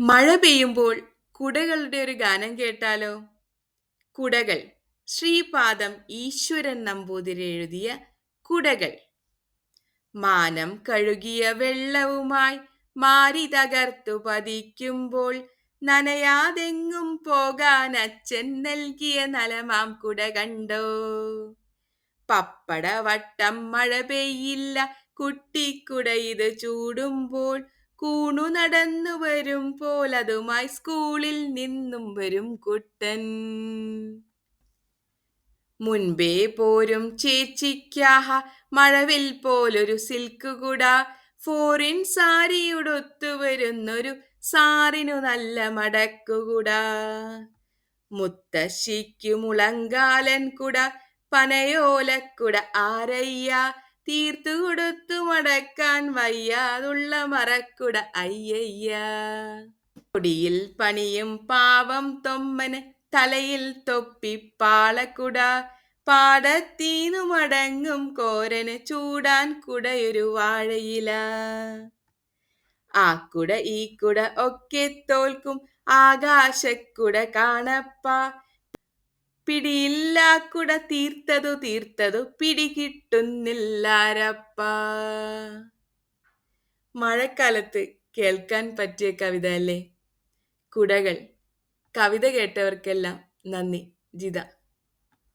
മഴ പെയ്യുമ്പോൾ കുടകളുടെ ഒരു ഗാനം കേട്ടാലോ? കുടകൾ. ശ്രീപാദം ഈശ്വരൻ നമ്പൂതിരി എഴുതിയ കുടകൾ. മാനം കഴുകിയ വെള്ളവുമായി മാരി തകർത്തു പതിക്കുമ്പോൾ നനയാതെങ്ങും പോകാൻ അച്ഛൻ നൽകിയ നലമാം കുട കണ്ടോ? പപ്പടവട്ടം മഴ പെയ്യില്ല. കുട്ടിക്കുട ഇത് ചൂടുമ്പോൾ കൂണു നടന്നു വരും പോലതുമായി സ്കൂളിൽ നിന്നും വരും കുട്ടൻ. മുൻപേ പോരും ചേച്ചിക്കാഹ മഴവിൽ പോലൊരു സിൽക്ക് കുട. ഫോറിൻ സാരിയുടൊത്തു വരുന്നൊരു സാറിനു നല്ല മടക്കുകുട മുത്തശ്ശിക്കു മുളങ്കാലൻ കുട പനയോലക്കുട ആരയ്യ. തീർത്തു കൊടുത്തു മടക്കാൻ വയ്യാതുള്ള മറക്കുട അയ്യയ്യ. കൊടിയിൽ പണിയും പാവം തൊമ്മന് തലയിൽ തൊപ്പി പാളക്കുട. പാടത്തീനു മടങ്ങും കോരന് ചൂടാൻ കുടയൊരു വാഴയില. ആ കുട ഈ കുട ഒക്കെ തോൽക്കും ആകാശക്കുട കാണപ്പ. പിടിയില്ല കൂട തീർത്തതു തീർത്തതു പിടികിട്ടുന്നില്ലാരപ്പ മഴക്കാലത്ത് കേൾക്കാൻ പറ്റിയ കവിത അല്ലേ? കുടകൾ. കവിത കേട്ടവർക്കെല്ലാം നന്ദി ജിത.